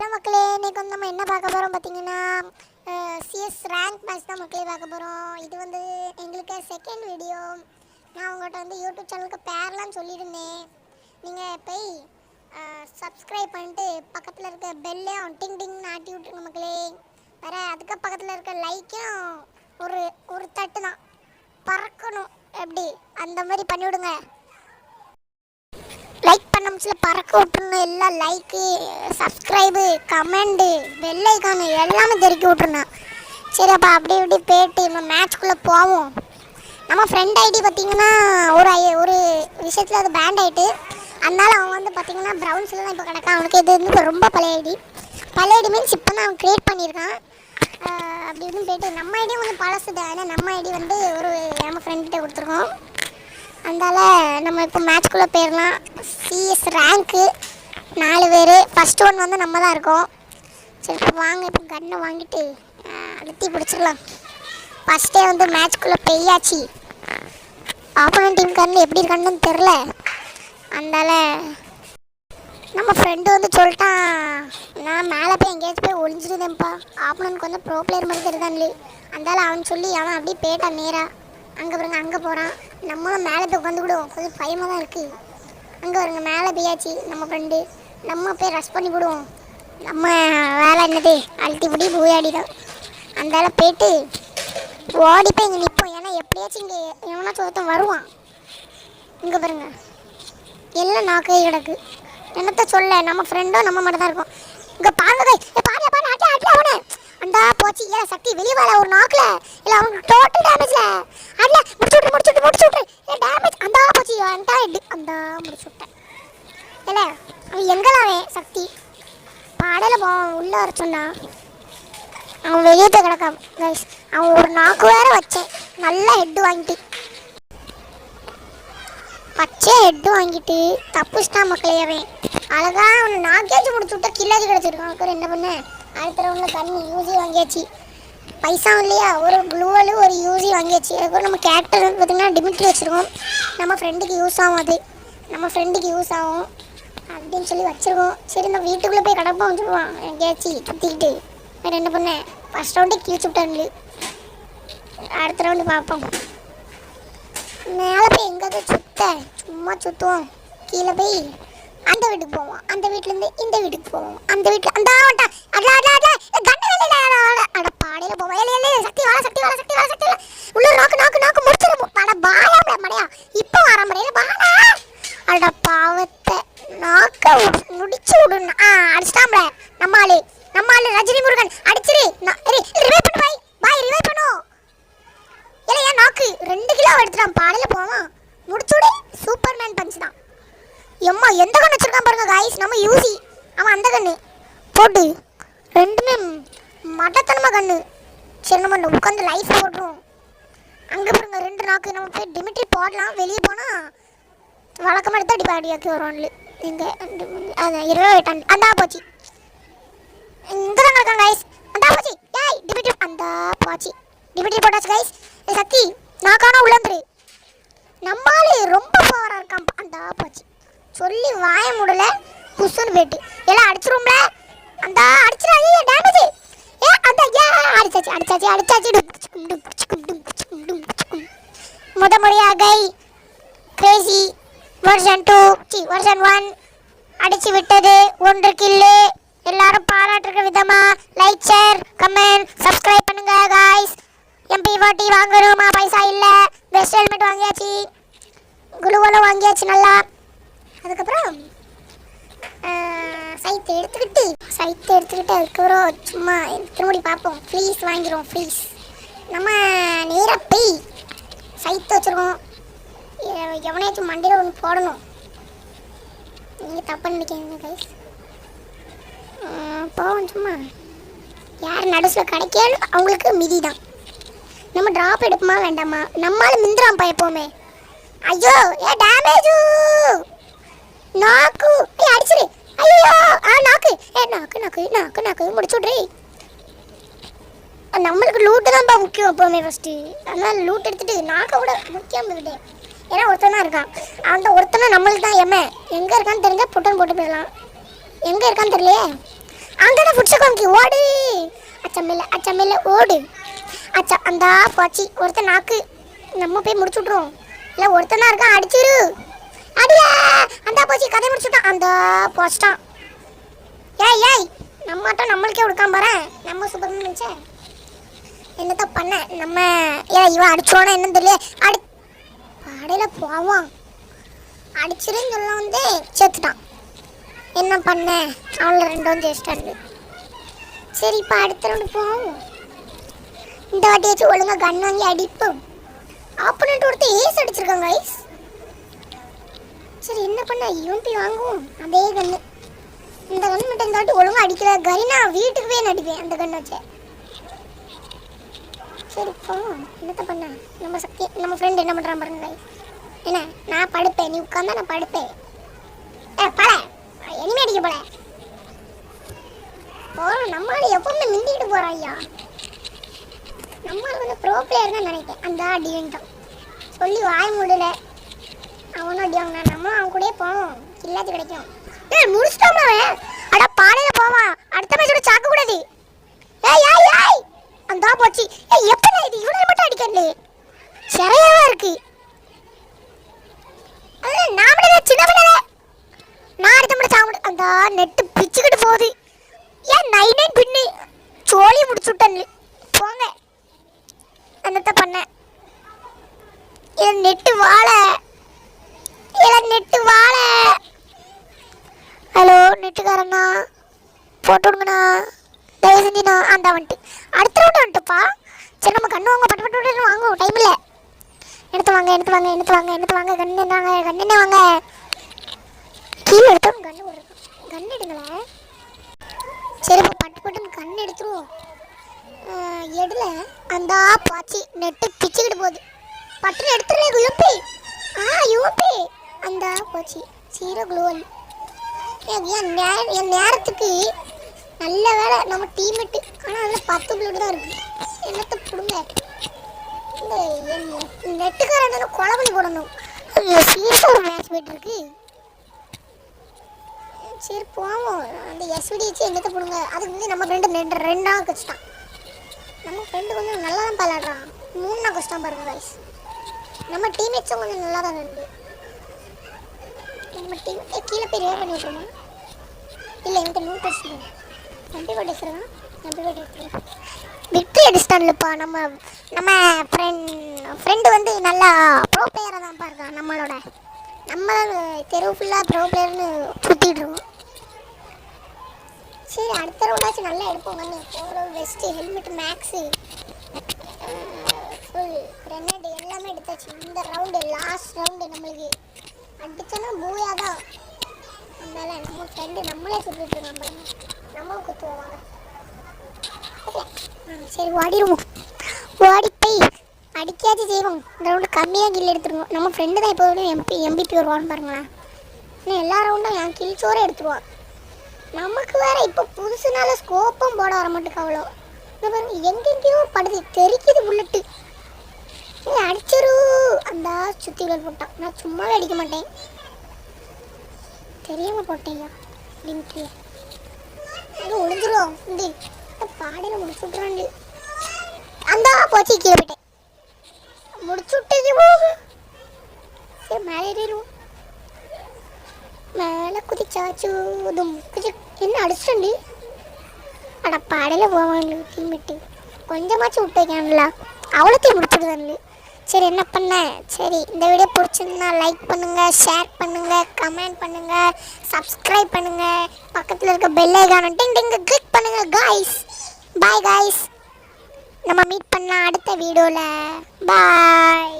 Hello மக்களே இன்றைக்கி வந்து நம்ம என்ன பார்க்க போகிறோம் பார்த்தீங்கன்னா சிஎஸ் ரேங்க் மேட்ச் தான் மக்களே பார்க்க போகிறோம் இது வந்து எங்களுக்கு செகண்ட் வீடியோ நான் உங்கள்கிட்ட வந்து யூடியூப் சேனலுக்கு பேரெலாம் சொல்லியிருந்தேன். நீங்கள் போய் சப்ஸ்கிரைப் பண்ணிட்டு பக்கத்தில் இருக்க பெல்லையும் டிங் டிங் ஆட்டி விட்டுருங்க மக்களே. வேற அதுக்கு பக்கத்தில் இருக்க லைக்கும் ஒரு ஒரு தட்டு தான் பறக்கணும். எப்படி? அந்த மாதிரி பண்ணிவிடுங்க லைக் பண்ண முடியல பறக்க விட்டுருணும் எல்லாம் லைக்கு சப்ஸ்கிரைபு கமெண்டு வெள்ளைக்கான எல்லாமே தெருக்கி விட்டுருணும் சரி அப்போ அப்படி இப்படி போயிட்டு நம்ம மேட்ச்குள்ளே போவோம். நம்ம ஃப்ரெண்ட் ஐடி பார்த்தீங்கன்னா ஒரு ஐ- ஒரு விஷயத்தில் அது பேண்ட் ஆகிட்டு அதனால அவன் வந்து பார்த்தீங்கன்னா ப்ரௌன்ஸில் தான் இப்போ கிடக்கான் அவனுக்கு இது வந்து ரொம்ப பழைய ஐடி பழைய ஐடி மீன்ஸ் இப்போ தான் அவன் க்ரியேட் பண்ணியிருக்கான். அப்படி இப்படின்னு போயிட்டு நம்ம ஐடியும் கொஞ்சம் பழசுதான். ஏன்னா நம்ம ஐடி வந்து ஒரு நம்ம ஃப்ரெண்ட்கிட்ட கொடுத்துருக்கோம். அதனால் நம்ம இப்போ மேட்ச்குள்ளே போயிடலாம் சிஎஸ் ரேங்க்கு நாலு பேர். ஃபஸ்ட் ஒன் வந்து நம்ம தான் இருக்கோம். சரி இப்போ வாங்க இப்போ கன்னை வாங்கிட்டு அழுத்தி பிடிச்சிடலாம் ஃபஸ்ட்டே வந்து மேட்ச்குள்ளே பெய்யாச்சு ஆப்போனன் டீம் கண்ணு எப்படி இருக்கான்னு தெரில அதனால் நம்ம ஃப்ரெண்டு வந்து சொல்லிட்டான் நான் மேலே போய் எங்கேயாச்சும் போய் ஒளிஞ்சிருந்தேன்ப்பா. ஆப்போனனுக்கு வந்து ப்ரோ பிளேயர் மாதிரி தெரியுதான்லே அதனால அவன் சொல்லி அவன் அப்படியே போயிட்டான் நேராக அங்கே பாருங்க அங்கே போகிறான் நம்மளும் மேலே போய் உட்காந்துக்கிடுவோம் கொஞ்சம் பயமாக தான் இருக்குது அங்கே வருங்க மேலே போயாச்சு நம்ம ஃப்ரெண்டு நம்ம போய் ரஷ் பண்ணி விடுவோம் நம்ம வேலை என்னது? அழுத்தி பிடி பூயாடி தான் அந்தால போயிட்டு ஓடி போய் இங்கே நிற்போம் ஏன்னா எப்படியாச்சும் இங்கே எவனாச்சும் ஒருத்தன் வருவான். இங்கே பாருங்க. எல்லாம் நாக்கே கிடக்கு. என்னத்த சொல்ல? நம்ம ஃப்ரெண்டும் நம்ம மட்டும் தான் இருக்கோம். இங்கே பாருங்க guys. ஏய், பாரு பாரு அட்ல அட்ல அவனே அண்டா போச்சு. ஏல சக்தி வெளியே வாழ ஒரு நாக்குல இல்ல அவனுக்கு டோட்டல் டேமேஜ்ல அட்ல முடிச்சு விட்டு முடிச்சு விட்டு முடிச்சு விட்டு. ஏ டேமேஜ் அந்த போச்சு. அண்டா அந்த முடிச்சு விட்டேன். இல்ல அவன் எங்கடா சக்தி? பாடல போ உள்ள வர சொன்னா. அவன் வெளியே போய் கிடக்கான் கைஸ் அவன் ஒரு நாக்கு வேற வச்சேன். நல்லா ஹெட் வாங்கிட்டு. பச்சை ஹெட்டு வாங்கிட்டு தப்புச்சிட்டான் மக்களே அவன். அழகா அவனை நாக்கேச்சு முடிச்சு விட்டா கில்லாச்சு கிடச்சிருக்கான். என்ன பண்ணேன் அடுத்த ரவுண்டில் தண்ணி யூசி வாங்கியாச்சு. பைசாவும் இல்லையா? ஒரு க்ளூவலு ஒரு யூசி வாங்கியாச்சு. அதுக்கப்புறம் நம்ம கேரக்டர் வந்து பார்த்திங்கன்னா டிமிட்ரி வச்சுருக்கோம். நம்ம ஃப்ரெண்டுக்கு யூஸ் ஆகும் அது. நம்ம ஃப்ரெண்டுக்கு யூஸ் ஆகும். அப்படின்னு சொல்லி வச்சுருக்கோம். சரி நம்ம வீட்டுக்குள்ளே போய் கிடப்போம் சொல்லுவான். எங்கேயாச்சும் சுற்றிக்கிட்டு வேறு என்ன பண்ணேன் ஃபஸ்ட் ரவுண்டே கிழிச்சு விட்டாங்களு அடுத்த ரவுண்டு பார்ப்போம். மேலே போய் எங்கே சுத்த. சும்மா சுற்றுவோம் கீழே போய் அந்த வீட்டுக்கு போவோம். அந்த வீட்டிலேருந்து இந்த வீட்டுக்கு போவோம். அந்த வீட்டில் அந்த ஆவட்டா. அட்லா அட்லா அட்லா கண்ணு வெளியில அட பாடையில் போவோம். ஏலே ஏலே சக்தி வாழ சக்தி வாழ சக்தி வாழ சக்தி வாழ. உள்ள நாக்கு நாக்கு நாக்கு முடிச்சிருப்போம் அட பாயா மடையா. இப்போ வர முறையில பாடா அட பாவத்தை. நாக்க முடிச்சு விடுன்னு. ஆ அடிச்சிட்டாம்ல நம்ம ஆளு. நம்ம ஆளு ரஜினி முருகன். அடிச்சிரு. ரிவைவ் பண்ணு பாய். பாய் ரிவைவ் பண்ணும் இல்லையா நாக்கு. ரெண்டு கிலோ எடுத்துட்டான். பாடையில் போவான். முடிச்சுடு சூப்பர் மேன் பஞ்ச் தான் எம்மா எந்த கண்ணு வச்சிருக்கான் பாருங்க காய்ஸ் நம்ம யூசி. அவன் அந்த கண்ணு. போட்டு. ரெண்டுமே மடத்தனமாக கண்ணு. சரி நம்ம உட்காந்து லைஃப் போடுறோம் அங்கே பாருங்க ரெண்டு நாக்கு. நம்ம போய் டிமிட்ரி போடலாம். வெளியே போனால் வழக்கமாக எடுத்து அடி பாடியாக்கி வரோம்ல இங்கே அது இருபது எட்டாண்டு அந்தா போச்சு. இங்கே தான் இருக்காங்க கைஸ் அந்தா போச்சு. ஏய் டிமிட்ரி அந்தா போச்சு. டிமிட்ரி போட்டாச்சு கைஸ் சக்தி நான் காண உள்ளந்துரு நம்மால ரொம்ப பவராக இருக்கான். அந்தா போச்சு. சொல்லி வாய முடல. குசுன்னு போயிட்டு. எல்லாம் அடிச்சிரும்ல அந்த அடிச்சிடாதே டேமேஜ் ஏ அந்த ஏ அடிச்சாச்சு அடிச்சாச்சு அடிச்சாச்சு. டும், குச்சுக்கும், டும், குச்சுக்கும், டும், டும், முத முறையாக கை crazy version two C version one அடிச்சு விட்டது. ஒன்று கில்லு எல்லாரும் பாராட்டுற விதமா லைக் ஷேர் கமெண்ட் சப்ஸ்கிரைப் பண்ணுங்க காய்ஸ் எம்பி ஃபார்ட்டி வாங்குறோமா? பைசா இல்லை. பெஸ்ட் ஹெல்மெட் வாங்கியாச்சு. குழுவெல்லாம் வாங்கியாச்சு நல்லா. அதுக்கப்புறம் சைத்தை எடுத்துக்கிட்டு சைத்தை எடுத்துக்கிட்டு அதுக்கப்புறம் சும்மா திரும்படி பார்ப்போம். ப்ளீஸ் வாங்கிடுவோம் ப்ளீஸ் நம்ம நேராக போய் சைத்து வச்சுருவோம். எவனையாச்சும் மண்டியில் ஒன்று போடணும். நீங்கள் தப்பாக நினைக்கிறீங்க கைஸ் போவோம் சும்மா. யார் நடுசில் கிடைக்காலும் அவங்களுக்கு மிதி தான். நம்ம ட்ராப் எடுப்போமா வேண்டாமா? நம்மால மிந்திராம்பா எப்போவுமே. ஐயோ ஏ டேமேஜூ நாக்கு ஏய் அடிச்சிரு ஐயோ ஆ நாக்கு நாக்கு நாக்கு நாக்கு. முடிச்சு விட்றே நம்மளுக்கு லூட்டு தான்ப்பா முக்கியம் எப்போவுமே ஃபஸ்ட்டு அதனால லூட் எடுத்துகிட்டு நாக்கை விட முக்கியம் விடு ஏன்னா ஒருத்தன் தான் இருக்கான். அந்த ஒருத்தனை நம்மளுக்கு தான் எம்ம எங்கே இருக்கான்னு தெரிஞ்ச புட்டன் போட்டு போயிடலாம். எங்கே இருக்கான்னு தெரியலையே? அங்கே ஃபுட் முக்கியம் ஓடு. அச்சமில்ல அச்சமில்ல ஓடு. அச்சா அந்த போச்சு. ஒருத்தன் நாக்கு. நம்ம போய் முடிச்சு விட்ருவோம் இல்லை ஒருத்தனா இருக்கான் அடிச்சிரு. அடியா! அந்த போச்சு கதை முடிச்சுட்டான் அந்த போச்சிட்டான். ஏய் ஏய் நம்மகிட்ட நம்மளுக்கே கொடுக்காம பாரு. நம்ம சூப்பர் நினச்சேன் என்னத்தான் பண்ண? நம்ம ஏன் இவன் அடிச்சோன்னா என்னன்னு தெரியல அடி பாடையில் போவான் அடிச்சிருன்னு சொல்ல வந்து சேர்த்துட்டான். என்ன பண்ண? அவளை ரெண்டு வந்து ஜெயிச்சிட்டாரு சரி இப்போ அடுத்த ரவுண்டு போவோம். இந்த வாட்டியாச்சும் ஒழுங்கா கன் வாங்கி அடிப்போம். ஆப்போனண்ட் ஒருத்தர் ஏஸ் அடிச்சிருக்காங்க ஐஸ் சரி என்ன பண்ண? யூம்பி வாங்குவோம். அதே கன்று இந்த கண்ணு மட்டும் இந்த வாட்டி ஒழுங்கா அடிக்கல. கரினா வீட்டுக்கு போய் நடிப்பேன் அந்த கண்ணு வச்சு. சரி போவோம். என்னத்த பண்ண? நம்ம சக்தி நம்ம ஃப்ரெண்ட் என்ன பண்ணுறான் பாருங்க என்ன? நான் படுப்பேன். நீ உட்காந்தா நான் படுப்பேன். ஏ பல. இனிமே அடிக்க போல. போகிறோம் நம்மளால எப்பவுமே மிந்திக்கிட்டு போகிறோம் ஐயா. நம்மளால வந்து ப்ரோ பிளேயர் தான் நினைக்கிறேன். அந்த அடி சொல்லி வாய முடியல அவனும் அடி வாங்கினா நம்மளும் அவன் கூடயே போவோம். இல்லாச்சும் கிடைக்கும். ஏய் முடிச்சிட்டோம்ல அவன். அட பாலையில போவான் அடுத்த மேட்சோட சாக்க கூடாது ஏய் ஏய் ஏய். அந்த போச்சு. ஏய் எப்படி இது? இவனை மட்டும் அடிக்கல சரியாவா இருக்கு. அது நாமளே சின்ன பிள்ளை நான் அடுத்த மட்டும் சாப்பிடு அந்த நெட்டு பிச்சுக்கிட்டு போகுது. ஏன் நைன் நைன் பின்னு. சோழி முடிச்சு விட்டேன் போங்க. என்னத்த பண்ண? என் நெட்டு வாழை. என் நெட்டு வாழை. ஹலோ நெட்டுக்காரண்ணா. போட்டு விடுங்கண்ணா. தயவு செஞ்சுண்ணா அந்த வந்துட்டு. அடுத்த ரவுண்டு வந்துட்டுப்பா. சரி நம்ம கண்ணு வாங்க பட்டு பட்டு பட்டு வாங்குவோம். டைம் இல்லை. எடுத்து வாங்க எடுத்து வாங்க எடுத்து வாங்க எடுத்து வாங்க. கண்ணு வாங்க கண்ணு என்ன வாங்க? கீழே எடுத்தோம் கண்ணு ஒரு கண்ணு எடுங்களேன் சரி இப்போ பட்டு பட்டுன்னு கண்ணு எடுத்துருவோம். எடுல. அந்த பாச்சி நெட்டு பிச்சுக்கிட்டு போகுது. பட்டுன்னு எடுத்துருவேன் யூபி ஆ யூபி அந்த போச்சு சீரோ குளோவல் என் என் என் நேரத்துக்கு நல்ல வேலை நம்ம டீமெட்டு ஆனால் அதில் பத்து பிளேட் தான் இருக்கு. என்னத்தை பிடுங்க? இந்த என் நெட்டுக்காரன் கொலை பண்ணி போடணும் சீரியஸாக ஒரு மேட்ச் போயிட்டுருக்கு சரி போவோம். அந்த எஸ்விடி வச்சு என்னத்தை பிடுங்க? அதுக்கு வந்து நம்ம ஃப்ரெண்டு ரெண்டு ரெண்டாக கஷ்டம் நம்ம ஃப்ரெண்டு கொஞ்சம் நல்லா தான் விளாடுறான் மூணாம் கஷ்டம் பாருங்க வாய்ஸ் நம்ம டீம்மேட்ஸும் கொஞ்சம் நல்லா தான் இருக்குது நம்ம டீம் கீழே போய் ரிவே பண்ணி விட்ருமா இல்லை என்கிட்ட நூட் நம்பி பர்த்டே நம்பி பர்த்டே விக்டரி அடிச்சிட்டான்லப்பா. நம்ம நம்ம ஃப்ரெண்ட் ஃப்ரெண்டு வந்து நல்லா ப்ரோ பிளேயராக தான் இருக்கான் நம்மளோட. நம்ம தெருவு ஃபுல்லாக ப்ரோ பிளேயர்னு சுற்றிட்டு இருக்கோம். சரி அடுத்த ரவுண்டாச்சும் நல்லா எடுப்போங்கன்னு ஒரு vest helmet max full grenade எல்லாமே எடுத்தாச்சு. இந்த ரவுண்டு லாஸ்ட் ரவுண்டு நம்மளுக்கு அடிச்சனா பூயா தான். அதனால நம்ம ஃப்ரெண்டு நம்மளே சுற்றிட்டு நம்ம பாருங்க நம்மளும் குத்துவோம் வாங்க ஆ, சரி ஓடிடுவோம் ஓடி போய் அடிக்காச்சும் செய்வோம் இந்த ரவுண்டு கம்மியாக கில் எடுத்துருவோம். நம்ம ஃப்ரெண்டு தான் இப்போ எம்பி எம்பிபி வருவான்னு பாருங்களேன். இன்னும் எல்லா ரவுண்டும் என் கில் சோறு எடுத்துருவான் நமக்கு வேற இப்போ புதுசுனால ஸ்கோப்பும் போட வர மாட்டேங்க அவ்வளோ. இந்த பாருங்க எங்கெங்கேயோ படுது தெரிக்குது புல்லட்டு ஏய், அடிச்சிரு. அந்த சுத்தி விரல் போட்டான். நான் சும்மாவே அடிக்க மாட்டேன். தெரியாம போட்டேயா லிங்க்ல அது ஒளிஞ்சிரும். இந்த பாடையில் முடிச்சுட்றாண்டு அந்த போச்சு கீழே போயிட்டேன். முடிச்சு போகு சரி மேலே ஏறிடுவோம் மேலே குதிச்சாச்சு தும் குதி என்ன அடிச்சிட்டண்டி அட பாடையில் போவாங்க டீமெட்டு கொஞ்சமாச்சும் விட்டு வைக்கான்ல அவ்வளோத்தையும் முடிச்சுடுதான்னு சரி என்ன பண்ண? சரி இந்த வீடியோ பிடிச்சிருந்தா லைக் பண்ணுங்கள் ஷேர் பண்ணுங்கள் கமெண்ட் பண்ணுங்கள் சப்ஸ்கிரைப் பண்ணுங்கள் பக்கத்தில் இருக்க bell icon ding ding click பண்ணுங்கள் காய்ஸ் பாய் காய்ஸ் நம்ம மீட் பண்ணலாம் அடுத்த வீடியோவில் பாய்